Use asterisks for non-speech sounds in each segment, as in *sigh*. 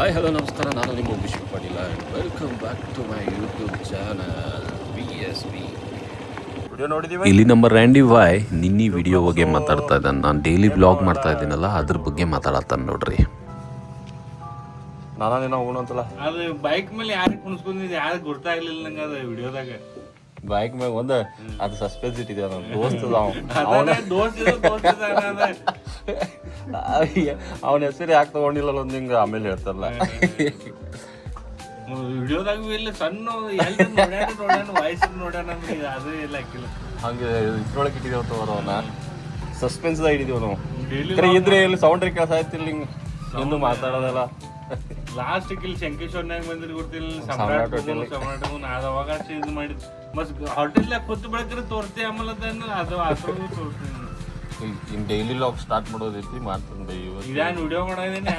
Hi hello ನಮಸ್ಕಾರ. ನಾನು ನಿಮ್ಮ Vishwa Patil and welcome back to my YouTube channel B S B ಇಲ್ಲಿ ನಮ್ಮ ರ್ಯಾಂಡಿ ವಾಯ್ ನಿನ್ನೆ ವಿಡಿಯೋ ಬಗ್ಗೆ ಮಾತಾಡ್ತಾ ಇದ್ದಾನೆ. ನಾನು ಡೈಲಿ ಬ್ಲಾಗ್ ಮಾಡ್ತಾ ಇದ್ದೀನಲ್ಲ ಅದ್ರ ಬಗ್ಗೆ ಮಾತಾಡತ್ತಾನೆ ನೋಡ್ರಿ. ನಾನು ಏನೋ ಅಂತಲ್ಲ ಅದು ಬೈಕ್ ಮೇಲೆ ಯಾರಿಗೆ ಕುಣಿಸ್ಕೊಂಡಿದ್ದೆ ಯಾರು ಗೊತ್ತಾಗ್ಲಿಲ್ಲ ನಂಗೆ ಅದು ವಿಡಿಯೋದಾಗ ಬೈಕ್ ಮ್ಯಾಗ ಒಂದ ಅದು ಸಸ್ಪೆನ್ಸ್ ಇಟ್ಟಿದ್ದೆ ದೋಸ್ತ ಅವನ ದೋಸ್ತ್. ಅವನ. ಹೆಸರು ಯಾಕೆ ತಗೊಂಡಿಲ್ಲ ಒಂದು ಹಿಂಗ ಆಮೇಲೆ ಹೇಳ್ತಾರಲ್ಲ ವಿಡಿಯೋದಾಗ ಇಲ್ಲ ಸಣ್ಣ ಎಲ್ಲಿ ನೋಡ್ಯಾನ ಅದು ಇಲ್ಲ ಹಂಗೆ ಇದ್ರೊಳಗೆ ಇಟ್ಟಿದ್ದೇವೆ ತಗೋರು ಅವನ ಸಸ್ಪೆನ್ಸ್ ಹಿಡಿದೇವ್ ನಾವು ಇದ್ರೆ ಇಲ್ಲಿ ಸೌಂಡ್ ಕೆಲಸ ಆಯ್ತಿಲ್ಲ ಹಿಂಗ. ಎಂದು ಮಾತಾಡೋದಲ್ಲ. ಲಾಸ್ಟ್ ಇಲ್ಲಿ ಶಂಕೇಶ್ವರ್ನಾಗ ಬಂದಿರಿ ಗೊತ್ತಿಲ್ಲ ಸಮ್ರಾಟ್ ಸಮ್ರಾಟ್ ಅವಾಗ ಇದು ಮಾಡಿದ್. ಮತ್ ಹೋಟೆಲ್ ಕೂತ್ ಬೆಳಕ್ರೆ ತೋರ್ತಿ ಆಮೇಲೆ ಅದನ್ನು ಅದು ಅದ್ರೊಳಗೂ ತೋರ್ಸ್ತೀನಿ ಇನ್ ಡೈಲಿ ಲಾಗ್ ಸ್ಟಾರ್ಟ್ ಮಾಡೋದೈತಿ ಇವತ್ತು. ಇದೇನು ವಿಡಿಯೋ ಮಾಡೋದೇನೆ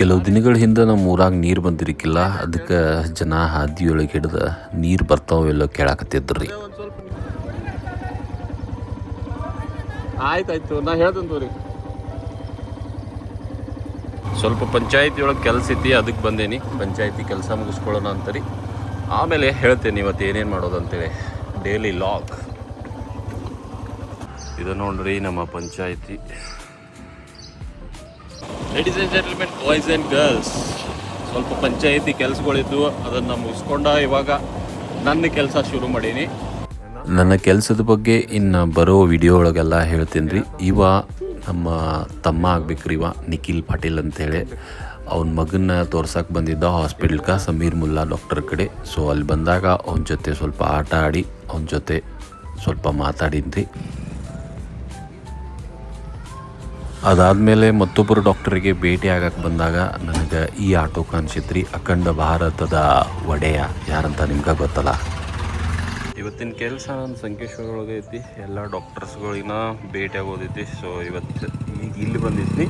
ಕೆಲವು ದಿನಗಳ ಹಿಂದೆ ನಮ್ಮ ಊರಾಗ ನೀರು ಬಂದಿರಕ್ಕಿಲ್ಲ ಅದಕ್ಕೆ ಜನ ಹಾದಿಯೊಳಗೆ ಹಿಡ್ದು ನೀರು ಬರ್ತಾವೆಲ್ಲ ಕೇಳಾಕತ್ತಿದ್ರಿ. ಆಯ್ತಾಯ್ತು ನಾ ಹೇಳ್ತೀನಿ ತೋರಿ. ಸ್ವಲ್ಪ ಪಂಚಾಯತಿ ಒಳಗೆ ಕೆಲಸ ಐತಿ ಅದಕ್ಕೆ ಬಂದೇನಿ. ಪಂಚಾಯತಿ ಕೆಲಸ ಮುಗಿಸ್ಕೊಳ್ಳೋಣ ಅಂತರಿ. ಆಮೇಲೆ ಹೇಳ್ತೇನೆ ಇವತ್ತು ಏನೇನು ಮಾಡೋದು ಅಂತೇಳಿ. ಡೈಲಿ ಲಾಗ್ ಇದು ನೋಡ್ರಿ ನಮ್ಮ panchayat. Ladies and gentlemen boys and girls ಸ್ವಲ್ಪ ಪಂಚಾಯಿತಿ ಕೆಲಸಗಳಿದ್ದು ಅದನ್ನು ಮುಗಿಸ್ಕೊಂಡ ಇವಾಗ ನನ್ನ ಕೆಲಸ ಶುರು ಮಾಡೀನಿ. ನನ್ನ ಕೆಲಸದ ಬಗ್ಗೆ ಇನ್ನು ಬರೋ ವಿಡಿಯೋ ಒಳಗೆಲ್ಲ ಹೇಳ್ತೀನಿ ರೀ ಇವ ನಮ್ಮ ತಮ್ಮ ಆಗ್ಬೇಕ್ರಿ ಇವ ನಿಖಿಲ್ ಪಾಟೀಲ್ ಅಂತೇಳಿ. ಅವನ ಮಗನ್ನ ತೋರ್ಸಕ್ಕೆ ಬಂದಿದ್ದ ಹಾಸ್ಪಿಟ್ಲ್ಗೆ ಸಮೀರ್ ಮುಲ್ಲಾ ಡಾಕ್ಟರ್ ಕಡೆ. ಸೊ ಅಲ್ಲಿ ಬಂದಾಗ ಅವನ ಜೊತೆ ಸ್ವಲ್ಪ ಆಟ ಆಡಿ, ಅವನ ಜೊತೆ ಸ್ವಲ್ಪ ಮಾತಾಡಿದ್ರಿ ಅದಾದಮೇಲೆ ಮತ್ತೊಬ್ಬರು ಡಾಕ್ಟರಿಗೆ ಭೇಟಿ ಆಗಕ್ಕೆ ಬಂದಾಗ ನನಗೆ ಈ ಆಟೋ ಕಾಣಿಸಿದ್ರಿ ಅಖಂಡ ಭಾರತದ ಒಡೆಯ. ಯಾರಂತ ನಿಮ್ಗೆ ಗೊತ್ತಲ್ಲ? ಇವತ್ತಿನ ಕೆಲಸ ನನ್ನ ಸಂಕೇಶ್ವರ ಒಳಗೆ ಐತಿ. ಎಲ್ಲ ಡಾಕ್ಟರ್ಸ್ಗಳಿನ ಭೇಟಿ ಆಗೋದೈತಿ ಸೊ ಇವತ್ತು ಈಗ ಇಲ್ಲಿ ಬಂದಿದ್ನಿ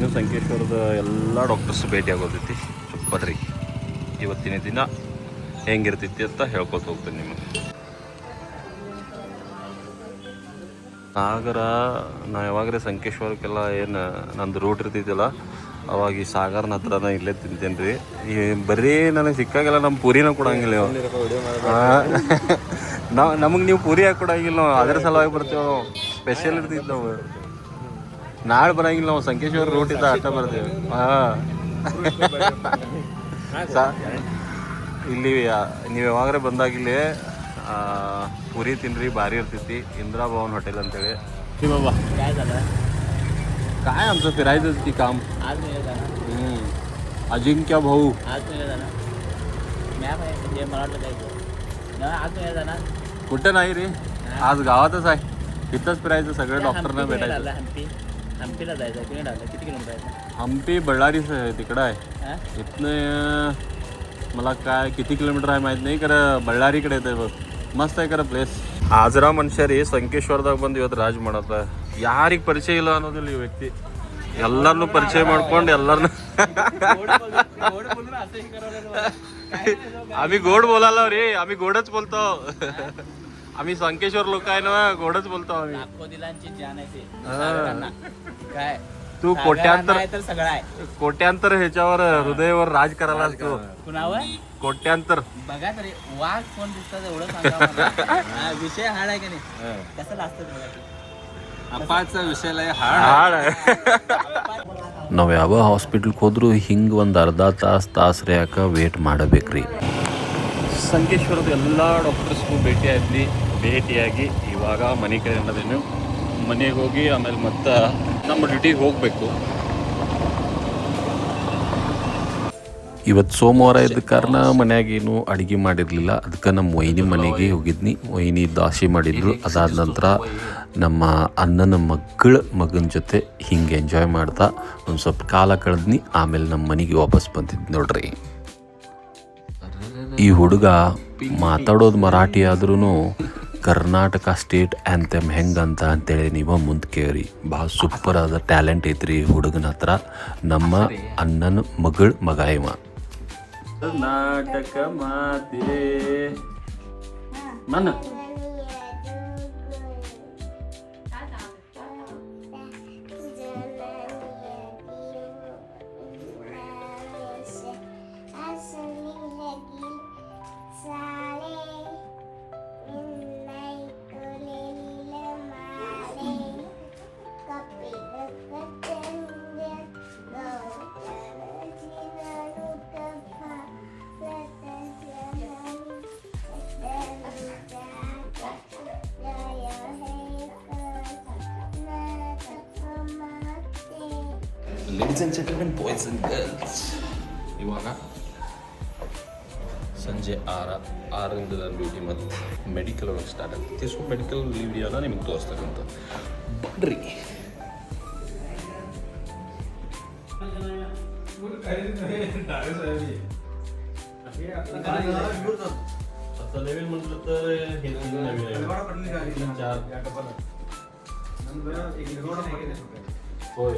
ಇನ್ನು ಸಂಕೇಶ್ವರದ ಎಲ್ಲ ಡಾಕ್ಟರ್ಸ್ ಭೇಟಿ ಆಗೋದೈತಿ ಬದ್ರಿ ಇವತ್ತಿನ ದಿನ ಹೆಂಗಿರ್ತೈತಿ ಅಂತ ಹೇಳ್ಕೊತ ಹೋಗ್ತೀನಿ ನಿಮಗೆ. ಸಾಗರ ನಾ ಯಾವಾಗ್ರೆ ಸಂಕೇಶ್ವರಕ್ಕೆಲ್ಲ ಏನು ನಂದು ರೂಟ್ ಇರ್ತಿದ್ದಿಲ್ಲ ಅವಾಗ ಈ ಸಾಗರ್ನ ಇಲ್ಲೇ ತಿಂತೇನೆ ರೀ ಈ ಬರೀ ನನಗೆ ಸಿಕ್ಕಾಗೆಲ್ಲ ನಮ್ಮ ಪೂರಿನ ಕೊಡಂಗಿಲ್ಲ ನಾವು ನಮಗೆ ನೀವು ಪೂರಿ ಹಾಕಿ ಕೊಡಂಗಿಲ್ಲ ಅದ್ರ ಸಲುವಾಗಿ ಬರ್ತೀವಿ ಸ್ಪೆಷಲ್ ಇರ್ತಿದ್ದವು ನಾವು. ನಾಳೆ ಬರಂಗಿಲ್ಲ ನಾವು ಸಂಕೇಶ್ವರ ರೂಟ್ ಇದ್ದ ಅಷ್ಟ ಬರ್ತೀವಿ ಹಾಂ ಇಲ್ಲಿ ನೀವು ಯಾವಾಗ್ರೆ ಬಂದಾಗ ಇಲ್ಲಿ ಆ, ಪೂರಿ ತಿನ್ರಿ ಭಾರಿ ಇರ್ತೈತಿ ಇಂದಿರಾ ಭವನ್ ಹೋಟೆಲ್ ಅಂತೇಳಿ बाबा काय झालं काय आमचं फिरायचंच की काम आज मिळत ना हम्म. अजिंक्य भाऊ आज मिळत ना मॅप आहे म्हणजे मला वाटलं काय ना आज मिळत ना कुठं नाही रे आज गावातच आहे इथंच फिरायचं सगळं डॉक्टरना भेटायचं हम्पी हम्पीला जायचं आहे कुणी किती किलोमीटर आहे? हम्पी बಳ್ಳारीच आहे तिकडं आहे. हा? इथनं अं, मला काय किती किलोमीटर आहे माहीत नाही खरं बಳ್ಳारीकडे येते बघ. मस्त आहे कर प्लेस आजरा ಮನುಷ್ಯರಿ ಸಂಕೇಶ್ವರದಾಗ ಬಂದು ಇವತ್ತು ರಾಜ್ ಮಾಡತ್ತ ಯಾರಿಗೆ ಪರಿಚಯ ಇಲ್ಲ ಅನ್ನೋದಿಲ್ಲ ಈ ಎಲ್ಲರನ್ನು ಪರಿಚಯ ಮಾಡ್ಕೊಂಡು ಎಲ್ಲರನ್ನು ಅಮಿ बोलून असं ರೀ ಅಮಿ लागलं. मला. गोड रे गोडच आम्ही संकेश्वर लोक आहे ना घोडच बोलतो आम्ही. काय? तू कोट्यांतर- सगळं कोट्यांतर ह्याच्यावर हृदयावर राज करायला असतो कुणावर? कोट्यांतर. बघा तरी वाघ कोण दिसतात एवढं *laughs* विषय हाड आहे का नाही? कसं हाड आहे. हाड आहे. ನಾವ್ಯಾವ ಹಿಂಗೆ ಒಂದು ಅರ್ಧ ತಾಸು ತಾಸು ರೇಕ ವೇಟ್ ಮಾಡಬೇಕ್ರಿ. ಸಂಕೇಶ್ವರದ ಎಲ್ಲ ಡಾಕ್ಟರ್ಸ್ಗೂ ಭೇಟಿ ಆದ್ವಿ. ಭೇಟಿಯಾಗಿ ಇವಾಗ ಮನೆ ಕಡೆ ಮನೆಗೆ ಹೋಗಿ ಆಮೇಲೆ ಮತ್ತೆ ನಮ್ಮ ಡ್ಯೂಟಿಗೆ ಹೋಗಬೇಕು. ಇವತ್ತು ಸೋಮವಾರ ಇದ್ದ ಕಾರಣ ಮನೆಯಾಗೇನು ಅಡುಗೆ ಮಾಡಿರಲಿಲ್ಲ. ಅದಕ್ಕೆ ನಮ್ಮ ವೈನಿ ಮನೆಗೆ ಹೋಗಿದ್ನಿ. ವೈನಿ ದಾಸಿ ಮಾಡಿದ್ರು. ಅದಾದ ನಂತರ ನಮ್ಮ ಅಣ್ಣನ ಮಕ್ಕಳ ಮಗನ ಜೊತೆ ಹಿಂಗೆ ಎಂಜಾಯ್ ಮಾಡ್ತಾ ಒಂದು ಸ್ವಲ್ಪ ಕಾಲ ಕಳೆದ್ನಿ. ಆಮೇಲೆ ನಮ್ಮ ಮನೆಗೆ ವಾಪಸ್ ಬಂದಿದ್ದು ನೋಡ್ರಿ. ಈ ಹುಡುಗ ಮಾತಾಡೋದು ಮರಾಠಿ ಆದ್ರೂ ಕರ್ನಾಟಕ ಸ್ಟೇಟ್ ಆ್ಯಂಥೆಮ್ ಹೆಂಗಂತ ಅಂತೇಳಿ ನೀವು ಮುಂದೆ ಕೇಳಿ ಭಾಳ ಸೂಪರ್ ಆದ ಟ್ಯಾಲೆಂಟ್ ಐತ್ರಿ ಹುಡುಗನ ಹತ್ರ. ನಮ್ಮ ಅಣ್ಣನ ಮಗಳ ಮಗ ಇವ. ಕರ್ನಾಟಕ ಮಾತೆ ನನ್ನ. ladies and gentlemen boys and girls ಇವಾಗ ಸಂಜೆ ಆರ ಆರರಿಂದ ನಾನು ಡ್ಯೂಟಿ ಮತ್ತು ಮೆಡಿಕಲ್ ಒಳಗೆ ಸ್ಟಾರ್ಟ್ ಆಗ್ತೈತಿ ಸೊ ಮೆಡಿಕಲ್ ವಿಡಿಯೋನ ನಿಮಗೆ ತೋರಿಸ್ತಕ್ಕಂಥ ಬನ್ರಿ आता नवीन म्हटलं तर हे नवीन आहे चार होय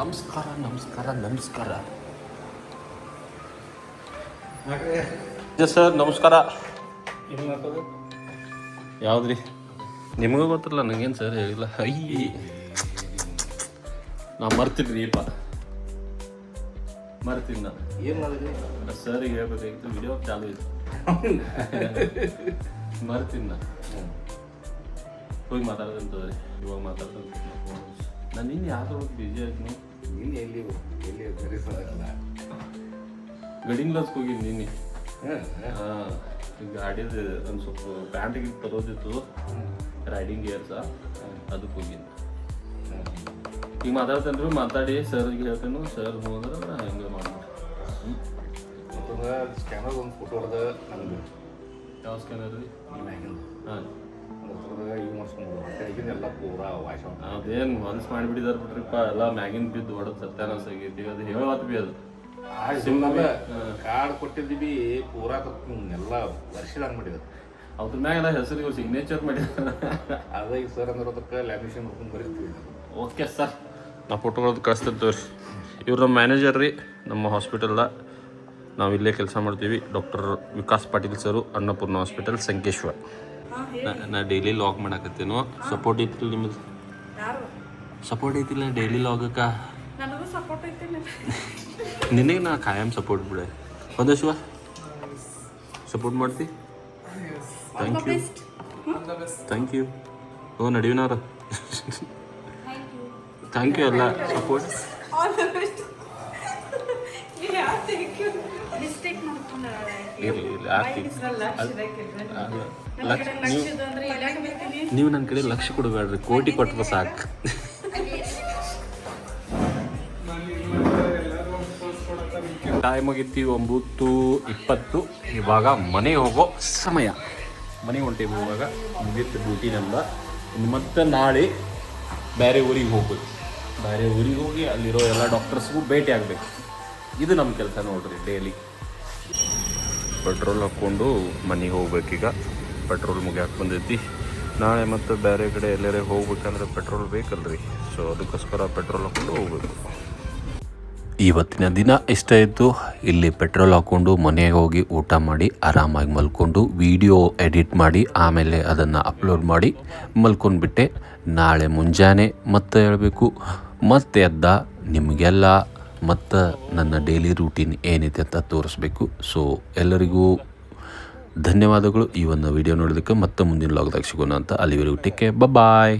ನಮಸ್ಕಾರ ನಮಸ್ಕಾರ ನಮಸ್ಕಾರ. ಸರ್ ನಮಸ್ಕಾರ. ಯಾವ್ದ್ರಿ? ನಿಮಗೂ ಗೊತ್ತಿಲ್ಲ ನಂಗೇನು ಸರ್ ಹೇಳಿಲ್ಲ. ಅಯ್ಯ ನಾ ಮರ್ತೀನಿ ಅಪ್ಪ ಮರ್ತೀನಿ ನಾನು. ಏನು ಮಾಡಿದ್ರಿ? ಸರಿಗೆ ಹೇಳ್ಬೇಕಾಗಿತ್ತು ವಿಡಿಯೋ ಚಾಲು ಇದೆ. ಮರ್ತೀನಿ ನಾ ಹೋಗಿ ಮಾತಾಡ್ತಂತವ್ರಿ ಇವಾಗ ಮಾತಾಡ್ತೀನಿ. ನಾನು ನಿನ್ನೆ ಯಾವ್ದು ಬಿಜಿ ಆಯ್ತು ನೀನ್ ಎಲ್ಲಿ ಎಲ್ಲಿ ಕರೆಸಲ್ಲ ಗಡಿಂಗ್ ಲಸ್ಗೆ ಹೋಗಿನಿ ನಿನ್ನೆ ಹಾಂ ಗಾಡಿದು ಒಂದು ಸ್ವಲ್ಪ ಪ್ಯಾಂಟಿಗೆ ತರೋದಿತ್ತು. ರೈಡಿಂಗ್ ಗೇರ್ಸ ಅದಕ್ಕೆ ಹೋಗಿನಿ ಈಗ ಮಾತಾಡ್ತೇನೆ ಮಾತಾಡಿ. ಸರ್ಗೆ ಹೇಳ್ತೇನೆ. ಸರ್ ಹೋದ್ರೆ ನಾ ಹೆಂಗೆ ಮಾಡ್ತೀನಿ ಸ್ಕ್ಯಾನರ್ ಒಂದು ಫೋಟೋ ಹೊಡೆದ ನನಗೆ ಯಾವ ಸ್ಕ್ಯಾನರ್ ರೀ? ಹಾಂ. ಇವು ಮಾಡ್ಸ್ಕೊಂಡು ಪೂರಾ ಅದೇನು ಮನ್ಸ್ ಮಾಡಿಬಿಟ್ಟಿದಾರ ಬಿಡ್ರಿಪ್ಪ ಎಲ್ಲ ಮ್ಯಾಗಿನ್ ಬಿದ್ದು ಹೊಡೆದು ಸತ್ಯಾನಾಶ ಆಗೈತಿ. ಅದು ಹೇಳತ್ ಬಿ ಅದು. ಕಾರ್ಡ್ ಕೊಟ್ಟಿದ್ದೀವಿ ಪೂರಾ ಎಲ್ಲ ವರ್ಷದ ಮಾಡಿದ್ರು. ಅದ್ರ ಮ್ಯಾಗೆಲ್ಲ ಹೆಸರು ಇವ್ರು ಸಿಗ್ನೇಚರ್ ಮಾಡಿದಾರ. ಅದ ಈಗ ಸರ್ ಅಂದ್ರದಕ್ಕೆ ಲ್ಯಾಮಿಷನ್ ಮಾಡ್ಕೊಂಡು ಬರೀತೀವಿ ಓಕೆ ಸರ್. ನಾ ಫೋಟೋಗಳದ್ದು ಕಳಿಸ್ತೇನೆ ರೀ ಇವ್ರು ನಮ್ಮ ಮ್ಯಾನೇಜರ್ ರೀ ನಮ್ಮ ಹಾಸ್ಪಿಟಲ್ದ ನಾವು ಇಲ್ಲೇ ಕೆಲಸ ಮಾಡ್ತೀವಿ. Doctor Vikas Patil sir Annapoorna hospital Sankeshwar. ನಾ- ನಾ ಡೈಲಿ ಲಾಗ್ ಮಾಡಾಕತ್ತೇನು. ಸಪೋರ್ಟ್ ಐತಿಲ್ಲ ನಿಮ್ದು? ಯಾರು? ಸಪೋರ್ಟ್ ಐತಿಲ್ಲ ಡೈಲಿ ಲಾಗಕ್ಕ ನನಗೂ ಐತೆ ನಾ ಖಾಯಂ ಸಪೋರ್ಟ್ ಬಿಡ. ಹೌದಾ ಶಿವ ಸಪೋರ್ಟ್ ಮಾಡ್ತಿ? ಥ್ಯಾಂಕ್ ಯು ಥ್ಯಾಂಕ್ ಯು ಓ ನಡೀವಿನವ್ರ ಥ್ಯಾಂಕ್ ಯು ಎಲ್ಲ ಸಪೋರ್ಟ್ ಮಿಸ್ಟೇಕ್ ಇರಲಿ ನೀವು ನನ್ನ ಕಡೆ ಲಕ್ಷ ಕೊಡಬೇಡ್ರಿ ಕೋಟಿ ಕೊಟ್ಟರೆ ಸಾಕು. ಟೈಮ್ ಆಗಿತ್ತು ಒಂಬತ್ತು ಇಪ್ಪತ್ತು. ಇವಾಗ ಮನೆಗೆ ಹೋಗೋ ಸಮಯ. ಮನೆ ಹೊಂಟೇವಿ ಇವಾಗ ಮುಗಿತ್ತು ಡ್ಯೂಟಿ ನಂಬ ಇನ್ನು ಮತ್ತೆ ನಾಳೆ ಬೇರೆ ಊರಿಗೆ ಹೋಗ್ಬೇಕು. ಬೇರೆ ಊರಿಗೆ ಹೋಗಿ ಅಲ್ಲಿರೋ ಎಲ್ಲ ಡಾಕ್ಟರ್ಸ್ಗೂ ಭೇಟಿ ಆಗಬೇಕು. ಇದು ನಮ್ಮ ಕೆಲಸ ನೋಡ್ರಿ ಡೈಲಿ ಪೆಟ್ರೋಲ್ ಹಾಕ್ಕೊಂಡು ಮನೆಗೆ ಹೋಗ್ಬೇಕೀಗ ಪೆಟ್ರೋಲ್ ಮುಗಿಯಾಕೆ ಬಂದೈತಿ ನಾಳೆ ಮತ್ತು ಬೇರೆ ಕಡೆ ಎಲ್ಲರೇ ಹೋಗ್ಬೇಕಂದ್ರೆ ಪೆಟ್ರೋಲ್ ಬೇಕಲ್ರಿ. ಸೊ ಅದಕ್ಕೋಸ್ಕರ ಪೆಟ್ರೋಲ್ ಹಾಕ್ಕೊಂಡು ಹೋಗ್ಬೇಕು. ಇವತ್ತಿನ ದಿನ ಇಷ್ಟ ಇತ್ತು ಇಲ್ಲಿ ಪೆಟ್ರೋಲ್ ಹಾಕ್ಕೊಂಡು ಮನೆಗೆ ಹೋಗಿ ಊಟ ಮಾಡಿ ಆರಾಮಾಗಿ ಮಲ್ಕೊಂಡು ವಿಡಿಯೋ ಎಡಿಟ್ ಮಾಡಿ ಆಮೇಲೆ ಅದನ್ನು ಅಪ್ಲೋಡ್ ಮಾಡಿ ಮಲ್ಕೊಂಡ್ಬಿಟ್ಟೆ. ನಾಳೆ ಮುಂಜಾನೆ ಮತ್ತೆ ಹೇಳಬೇಕು. ಮತ್ತೆ ಎದ್ದ ನಿಮಗೆಲ್ಲ ಮತ್ತು ನನ್ನ ಡೈಲಿ ರೂಟೀನ್ ಏನಿದೆ ಅಂತ ತೋರಿಸ್ಬೇಕು. ಸೊ ಎಲ್ಲರಿಗೂ ಧನ್ಯವಾದಗಳು ಈ ಒಂದು ವಿಡಿಯೋ ನೋಡೋದಕ್ಕೆ ಮತ್ತೆ ಮುಂದಿನ ಲಾಗ್ದಾಗ ಸಿಗೋಣ ಅಂತ. ಅಲ್ಲಿವರೆಗೂ ಟೇಕ್ ಕೇರ್ ಬಾಯ್